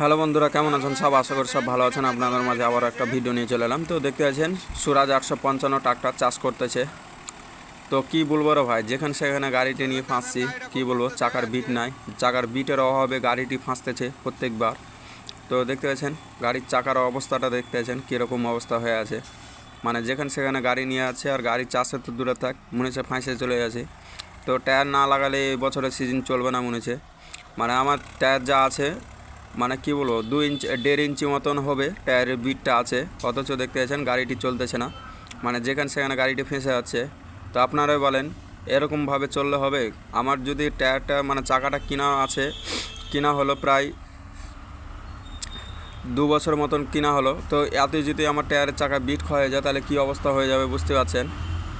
Hello বন্ধুরা, কেমন আছেন সব? আশা করি সব ভালো আছেন। আপনাদের মাঝে আবার একটা ভিডিও নিয়ে চলে এলাম। তো দেখতে পাচ্ছেন, সুরাজ আটশো পঞ্চান্ন ট্রাক্টর চাষ করতেছে। তো কি বলব রে ভাই, যেখানে সেখানে গাড়িটি নিয়ে ফাঁসছি, কি বলব, চাকার বিট নাই। চাকার বিটের অভাবে গাড়িটি ফাঁসতেছে প্রত্যেকবার। তো দেখতে পাচ্ছেন, গাড়ির চাকার অবস্থাটা দেখতে পাচ্ছেন, কীরকম অবস্থা হয়ে আছে। মানে যেখানে সেখানে গাড়ি নিয়ে আছে, আর গাড়ির চাষে তো দূরে থাক, মনে হচ্ছে ফাঁসে চলে যাচ্ছে তো টায়ার না লাগালে এই বছরের সিজন চলবে না মনে হচ্ছে। মানে আমার টায়ার যা আছে মানে কি বলব, দু ইঞ্চ, দেড় ইঞ্চি মতন হবে, টায়ারের বিটটা আছে। অথচ দেখতে পাচ্ছেন গাড়িটি চলতেছে না। মানে যেখানে সেখানে গাড়িটি ফেঁসে যাচ্ছে। তো আপনারাই বলেন, এরকমভাবে চললে হবে? আমার যদি টায়ারটা মানে চাকাটা কিনা আছে, কিনা হলো প্রায় দু বছর মতন কিনা হলো। তো এতই যদি আমার টায়ারের চাকা বিট হয়ে যায়, তাহলে কী অবস্থা হয়ে যাবে বুঝতে পারছেন?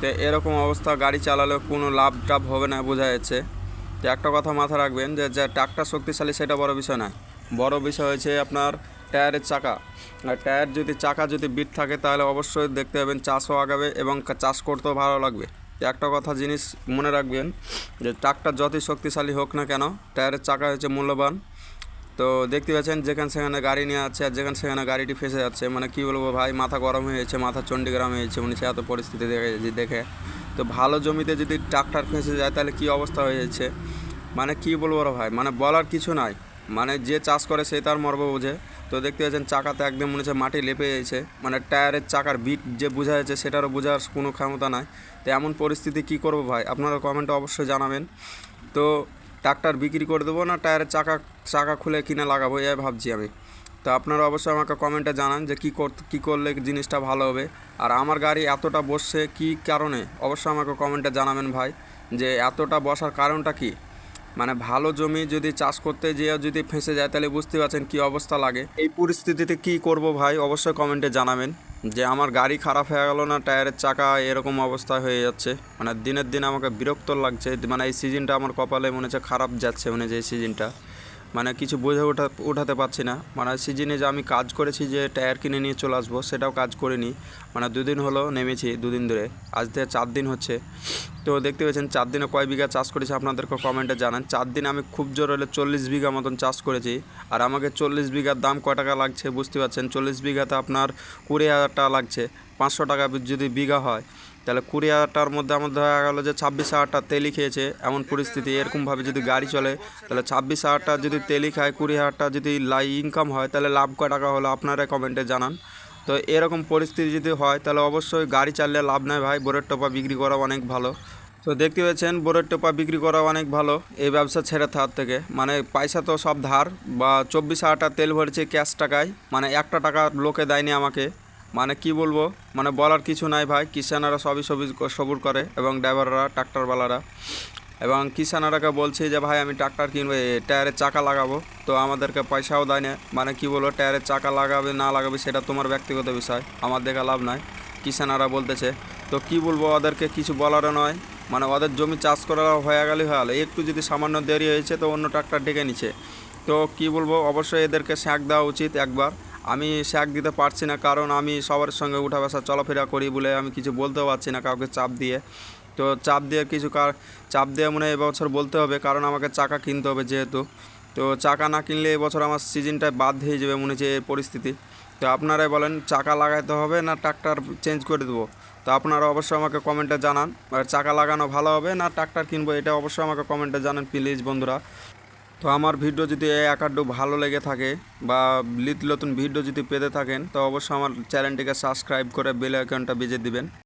তো এরকম অবস্থা, গাড়ি চালালেও কোনো লাভ টাভ হবে না, বোঝা যাচ্ছে। তো একটা কথা মাথায় রাখবেন যে, যা ট্রাক্টর শক্তিশালী, সেটা বড় বিষয় নয়। বড় বিষয় হয়েছে আপনার টায়ারের চাকা। আর টায়ার যদি, চাকা যদি বিট থাকে তাহলে অবশ্যই দেখতে পাবেন, চাষও আগাবে এবং চাষ করতেও ভালো লাগবে। একটা কথা জিনিস মনে রাখবেন যে, ট্রাক্টর যতই শক্তিশালী হোক না কেন, টায়ারের চাকা হচ্ছে মূল্যবান। তো দেখতে পাচ্ছেন, যেখানে সেখানে গাড়ি নিয়ে যাচ্ছে আর যেখানে সেখানে গাড়িটি ফেসে যাচ্ছে। মানে কি বলব ভাই, মাথা গরম হয়ে যাচ্ছে, মাথা চণ্ডীগ্রাম হয়ে মনে হচ্ছে এত পরিস্থিতি দেখে দেখে। তো ভালো জমিতে যদি ট্রাক্টর ফেসে যায় তাহলে কি অবস্থা হয়ে যাচ্ছে? মানে কি বলব ভাই মানে বলার কিছু নাই। মানে যে চাষ করে সে তার মর্ব বোঝে। তো দেখতে পাচ্ছেন চাকাতে একদম মনে হচ্ছে মাটি লেপে যাচ্ছে মানে টায়ারের চাকার বিট যে বোঝা যাচ্ছে সেটারও বোঝার কোনো ক্ষমতা নাই। তো এমন পরিস্থিতি কি করব ভাই? আপনারা কমেন্টে অবশ্যই জানাবেন। তো ট্রাক্টর বিক্রি করে দেবো না, টায়ারের চাকা চাকা খুলে কিনে লাগাবো এই ভাবছি আমি। তো আপনারা অবশ্যই আমাকে কমেন্টে জানান যে কী কর, কী করলে জিনিসটা ভালো হবে। আর আমার গাড়ি এতটা বসছে কী কারণে? অবশ্যই আমাকে কমেন্টে জানাবেন ভাই। যে এতটা বসার কারণটা কী? মানে ভালো জমি যদি চাষ করতে যেয়ে যদি ফেঁসে যায়, তাহলে বুঝতে পারছেন কী অবস্থা লাগে। এই পরিস্থিতিতে কি করব ভাই? অবশ্যই কমেন্টে জানাবেন যে আমার গাড়ি খারাপ হয়ে গেল না, টায়ারের চাকা এরকম অবস্থা হয়ে যাচ্ছে। মানে দিনের দিন আমাকে বিরক্ত লাগছে। মানে এই সিজনটা আমার কপালে মনে হচ্ছে খারাপ যাচ্ছে মানে যে সিজনটা মানে কিছু বোঝা ওঠা, ওঠাতে পারছি না। মানে সিজনে যে আমি কাজ করেছি যে টায়ার কিনে নিয়ে চলে আসব, সেটাও কাজ করিনি। মানে দুদিন হলো নেমেছি দুদিন ধরে। আজ থেকে চার দিন হচ্ছে। তো দেখতে পেয়েছেন, চার দিনে কয় বিঘা চাষ করেছি আপনাদেরকে কমেন্টে জানান। চার দিন আমি খুব জোর হলে চল্লিশ বিঘা মতন চাষ করেছি। আর আমাকে চল্লিশ বিঘার দাম কয় টাকা লাগছে বুঝতে পারছেন? চল্লিশ বিঘাতে আপনার কুড়ি হাজার টাকা লাগছে। পাঁচশো টাকা যদি বিঘা হয় তাহলে কুড়ি হাজারটার মধ্যে আমার দেখা গেলো যে ছাব্বিশ হাজারটা তেলি খেয়েছে, এমন পরিস্থিতি, এরকমভাবে যদি গাড়ি চলে, তাহলে ছাব্বিশ হাজারটা যদি তেলি খায়, কুড়ি হাজারটা যদি লাই ইনকাম হয়, তাহলে লাভ কয় টাকা হলো আপনারা কমেন্টে জানান। তো এরকম পরিস্থিতি যদি হয়, তাহলে অবশ্যই গাড়ি চাললে লাভ নেই ভাই, বোরের টোপা বিক্রি করা অনেক ভালো। তো দেখতে পাচ্ছেন বোরের টোপা বিক্রি করা অনেক ভালো, এই ব্যবসা ছেড়ে থাকার থেকে। মানে পয়সা তো সব ধার, বা চব্বিশ হাজারটা তেল ভরেছে ক্যাশ টাকায় মানে একটা টাকা লোকে দেয়নি আমাকে। মানে কি বলব? মানে বলার কিছু নাই ভাই। কিষানারা সবই সবই সবুর করে এবং ড্রাইভাররা, ট্রাক্টরওয়ালারা। এবং কিষানারাকে বলছি যে, ভাই, আমি ট্রাক্টর কিনবো টায়ারের চাকা লাগাবো। তো আমাদেরকে পয়সাও দেয় না। মানে কি বলব, টায়ারের চাকা লাগাবে, না লাগাবে, সেটা তোমার ব্যক্তিগত বিষয়। আমার দেখা লাভ নাই। কিষানারা বলতেছে, তো কি বলব, ওদেরকে কিছু বলারও নয়। মানে ওদের জমি চাষ করা হয়ে গেলে হয়ে গেলো। একটু যদি সামান্য দেরি হয়েছে, তো অন্য ট্রাক্টর ডেকে নিচ্ছে তো কি বলব, অবশ্যই এদেরকে শ্যাক দেওয়া উচিত একবার। আমি শ্যাক দিতে পারছি না, কারণ আমি সবার সঙ্গে উঠা বসা, চলাফেরা করি বলে আমি কিছু বলতেও পারছি না কাউকে চাপ দিয়ে। তো চাপ দিয়ে কিছু কার, চাপ দিয়ে মনে হয় এবছর বলতে হবে, কারণ আমাকে চাকা কিনতে হবে যেহেতু। তো চাকা না কিনলে এবছর আমার সিজনটা বাদ হয়ে যাবে মনে হচ্ছে পরিস্থিতি। তো আপনারাই বলেন, চাকা লাগাইতে হবে না ট্রাক্টর চেঞ্জ করে দেবো? তো আপনারা অবশ্যই আমাকে কমেন্টে জানান, আর চাকা লাগানো ভালো হবে না ট্রাক্টর কিনবো, এটা অবশ্যই আমাকে কমেন্টে জানান, প্লিজ বন্ধুরা। তো আমার ভিডিও যদি একাড্ডু ভালো লেগে থাকে বা নিত্য নতুন ভিডিও যদি পেতে থাকেন, তো অবশ্যই আমার চ্যানেলটিকে সাবস্ক্রাইব করে বেল আইকনটা বেজে দিবেন।